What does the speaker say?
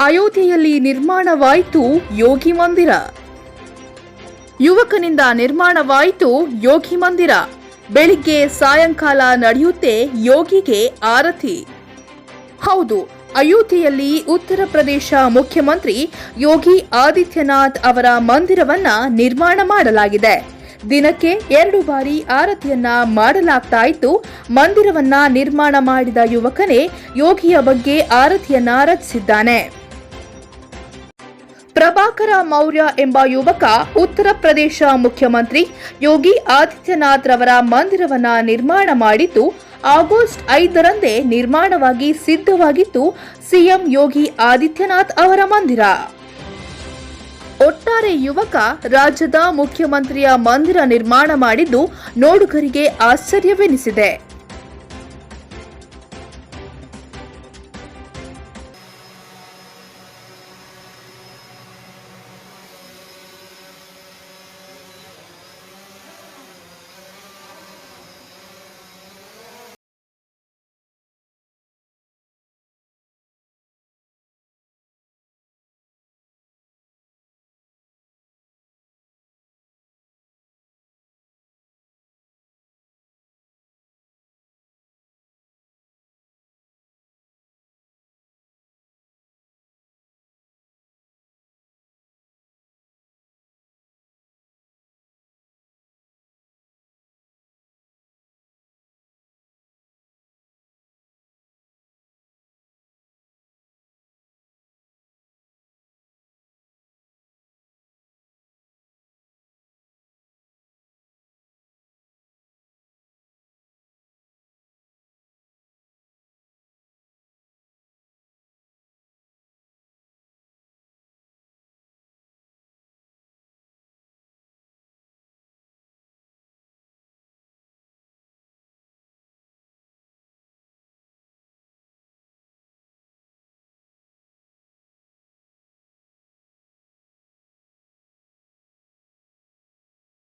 ಅಯೋಧ್ಯೆಯಲ್ಲಿ ನಿರ್ಮಾಣವಾಯಿತು ಯೋಗಿ ಮಂದಿರ. ಯುವಕನಿಂದ ನಿರ್ಮಾಣವಾಯಿತು ಯೋಗಿ ಮಂದಿರ. ಬೆಳಿಗ್ಗೆ ಸಾಯಂಕಾಲ ನಡೆಯುತ್ತೆ ಯೋಗಿಗೆ ಆರತಿ. ಹೌದು, ಅಯೋಧ್ಯೆಯಲ್ಲಿ ಉತ್ತರ ಪ್ರದೇಶ ಮುಖ್ಯಮಂತ್ರಿ ಯೋಗಿ ಆದಿತ್ಯನಾಥ್ ಅವರ ಮಂದಿರವನ್ನ ನಿರ್ಮಾಣ ಮಾಡಲಾಗಿದೆ. ದಿನಕ್ಕೆ ಎರಡು ಬಾರಿ ಆರತಿಯನ್ನ ಮಾಡಲಾಗ್ತಾ ಇತ್ತು ಮಂದಿರವನ್ನ ನಿರ್ಮಾಣ ಮಾಡಿದ ಯುವಕನೇ ಯೋಗಿಯ ಬಗ್ಗೆ ಆರತಿಯನ್ನ ರಚಿಸಿದ್ದಾನೆ. ಪ್ರಭಾಕರ ಮೌರ್ಯ ಎಂಬ ಯುವಕ ಉತ್ತರ ಪ್ರದೇಶ ಮುಖ್ಯಮಂತ್ರಿ ಯೋಗಿ ಆದಿತ್ಯನಾಥ್ ರವರ ಮಂದಿರವನ್ನ ನಿರ್ಮಾಣ ಮಾಡಿದ್ದು, ಆಗಸ್ಟ್ ಐದರಂದೇ ನಿರ್ಮಾಣವಾಗಿ ಸಿದ್ಧವಾಗಿತ್ತು ಸಿಎಂ ಯೋಗಿ ಆದಿತ್ಯನಾಥ್ ಅವರ ಮಂದಿರ. ಒಟ್ಟಾರೆ ಯುವಕ ರಾಜ್ಯದ ಮುಖ್ಯಮಂತ್ರಿಯ ಮಂದಿರ ನಿರ್ಮಾಣ ಮಾಡಿದ್ದು, ನೋಡುಗರಿಗೆ ಆಶ್ಚರ್ಯವೆನಿಸಿದೆ.